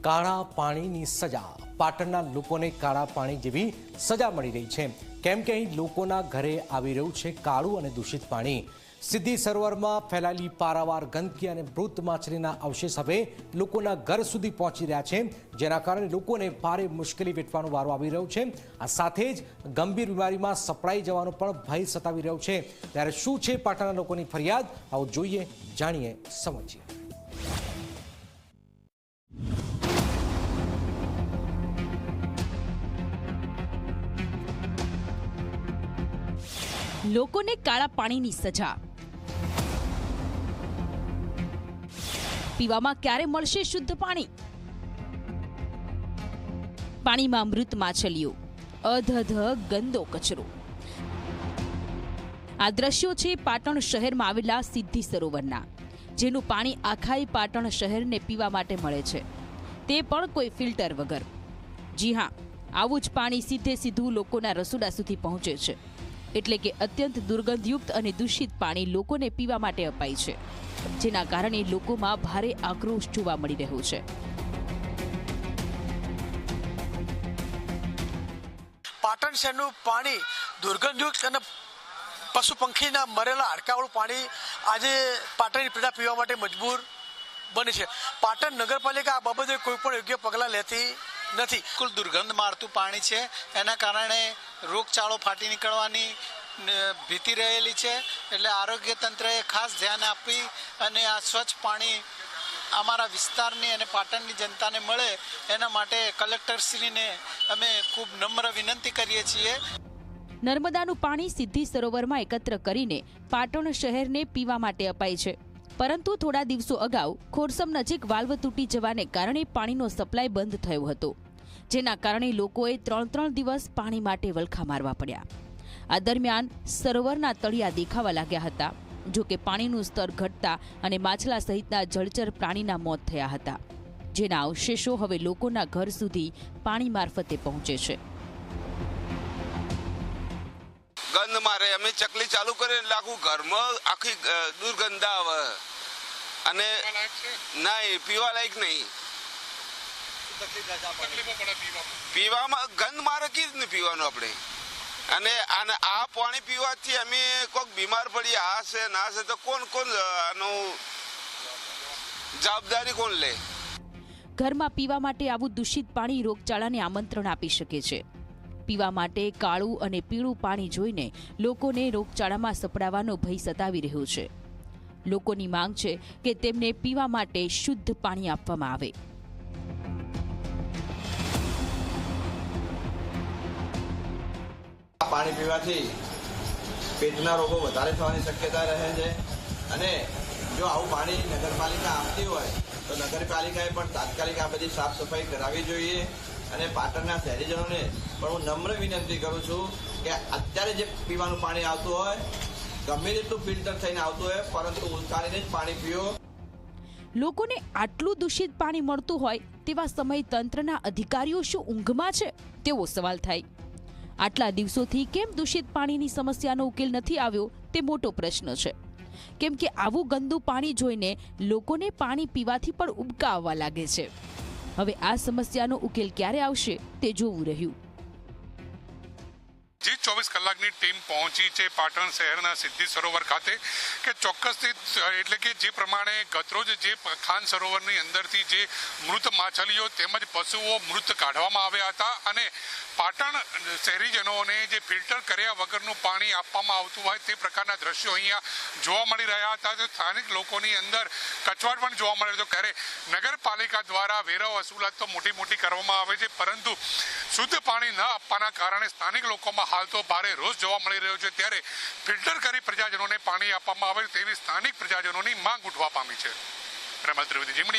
કાળા પાણીની સજા. પાટણના લોકોને કાળા પાણી જેવી સજા મળી રહી છે. કેમ કે અહીં લોકોના ઘરે આવી રહ્યું છે કાળું અને દૂષિત પાણી. સીધી સરોવરમાં ફેલાયેલી પારાવાર ગંદકી અને મૃત માછલીના અવશેષ હવે લોકોના ઘર સુધી પહોંચી રહ્યા છે. જેના કારણે લોકોને ભારે મુશ્કેલી વેઠવાનો વારો આવી રહ્યો છે. આ સાથે જ ગંભીર બીમારીમાં સપડાઈ જવાનો પણ ભય સતાવી રહ્યો છે. ત્યારે શું છે પાટણના લોકોની ફરિયાદ? આવો જોઈએ, જાણીએ, સમજીએ. લોકોને કાળા પાણીની સજા. પીવામાં ક્યારે મળશે શુદ્ધ પાણી? પાણીમાં મૃત માછલીઓ. અધધ ગંદો કચરો. આ દ્રશ્યો છે પાટણ શહેરમાં આવેલા સિદ્ધિ સરોવરના, જેનું પાણી આખાઈ પાટણ શહેરને પીવા માટે મળે છે. તે પણ કોઈ ફિલ્ટર વગર. જી હા, આવું જ પાણી સીધે સીધું લોકોના રસોડા સુધી પહોંચે છે. એટલે કે અત્યંત દુર્ગંધયુક્ત અને દૂષિત પાણી લોકોને પીવા માટે અપાય છે જેના કારણે લોકોમાં ભારે આક્રોશ જોવા મળી રહ્યો છે. પાટણ શહેરનું પાણી દુર્ગંધયુક્ત અને પશુ પંખીના મરેલા હાડકાવાળું પાણી આજે પાટણની પ્રજા પીવા માટે મજબૂર બને છે. પાટણ નગરપાલિકા આ બાબતે કોઈ પણ યોગ્ય પગલાં લેતી નથી. કુલ દુર્ગંધ મારતું પાણી છે. એના કારણે રોગચાળો ફાટી નીકળવાની ભીતિ રહેલી છે. એટલે આરોગ્ય તંત્રએ ખાસ ધ્યાન આપી અને આ સ્વચ્છ પાણી અમારા વિસ્તારની અને પાટણની જનતાને મળે એના માટે કલેક્ટરશ્રીને અમે ખૂબ નમ્ર વિનંતી કરીએ છીએ. નર્મદાનું પાણી સિદ્ધિ સરોવરમાં એકત્ર કરીને પાટણ શહેરને પીવા માટે અપાય છે. પરંતુ થોડા દિવસો અગાઉ ખોરસમ નજીક વાલ્વ તૂટી જવાને કારણે પાણીનો સપ્લાય બંધ થયો હતો. જેના કારણે લોકોએ ત્રણ ત્રણ દિવસ પાણી માટે વલખા મારવા પડ્યા. આ દરમિયાન સરોવરના તળિયા દેખાવા લાગ્યા હતા જો કે પાણીનું સ્તર ઘટતા અને માછલા સહિતના જળચર પ્રાણીના મોત થયા હતા. જેના અવશેષો હવે લોકોના ઘર સુધી પાણી મારફતે પહોંચે છે. ગંધ મારે અમે ચકલી ચાલુ કરીએ એટલે આખું ઘરમાં આખી દુર્ગંધ આવે. અને નહીં પીવા લાયક નહીં. પીવામાં ગંધ મારે કી રીતનું પીવાનું આપણે? અને અને આ પાણી પીવાથી અમે કોઈક બીમાર પડી આ છે ના છે, તો કોણ કોણ આનું જવાબદારી કોણ લે? ઘરમાં પીવા માટે આવું દૂષિત પાણી રોગચાળાને આમંત્રણ આપી શકે છે. પીવા માટે કાળું અને પીળું પાણી જોઈને લોકોને રોગચાળામાં સપડાવાનો ભય સતાવી રહ્યો છે. લોકોની માંગ છે કે તેમને પીવા માટે શુદ્ધ પાણી આપવામાં આવે. પાણી પીવાથી પેટના રોગો વધારે થવાની શક્યતા રહે છે. અને જો આવું પાણી નગરપાલિકા આપતી હોય, તો નગરપાલિકાએ પણ તાત્કાલિક આ બધી સાફ સફાઈ કરાવવી જોઈએ. અને પાટણના શહેરીજનોને પણ હું નમ્ર વિનંતી કરું છું કે અત્યારે જે પીવાનું પાણી આવતું હોય, ગમે તેટલું ફિલ્ટર થઈને આવતું હોય, પરંતુ ઉતારીને જ પાણી પીઓ. લોકોને આટલું દૂષિત પાણી મળતું હોય તેવા સમય તંત્રના અધિકારીઓ શું ઊંઘમાં છે? તેવો સવાલ થાય. આટલા દિવસોથી કેમ દૂષિત પાણીની સમસ્યાનો ઉકેલ નથી આવ્યો તે મોટો પ્રશ્ન છે. કેમ કે આવું ગંદુ પાણી જોઈને લોકોને પાણી પીવાથી પણ ઉબકા આવવા લાગે છે. હવે આ સમસ્યાનો ઉકેલ ક્યારે આવશે તે જોવું રહ્યું. ચોવીસ કલાકની ટીમ પહોંચી છે પાટણ શહેરના સિદ્ધિ સરોવર ખાતે, કે ચોક્કસથી એટલે કે જે પ્રમાણે ગતરોજ જે ખાન સરોવરની અંદરથી જે મૃત માછલીઓ તેમજ પશુઓ મૃત કાઢવામાં આવ્યા હતા અને પાટણ શહેરીજનોને જે ફિલ્ટર કર્યા વગરનું પાણી આપવામાં આવતું હોય તે પ્રકારના દ્રશ્યો અહીંયા જોવા મળી રહ્યા હતા. તો સ્થાનિક લોકોની અંદર કચવાટ પણ જોવા મળે તો ક્યારે નગરપાલિકા દ્વારા વેરા વસૂલાત તો મોટી મોટી કરવામાં આવે છે, પરંતુ શુદ્ધ પાણી ન આપવાના કારણે સ્થાનિક લોકોમાં હાલ તો ભારે રોષ જોવા મળી રહ્યો છે ત્યારે ફિલ્ટર કરી પ્રજાજનોને પાણી આપવામાં આવે તેવી સ્થાનિક પ્રજાજનોની માંગ ઉઠવા પામી છે. રમલ ત્રિવેદી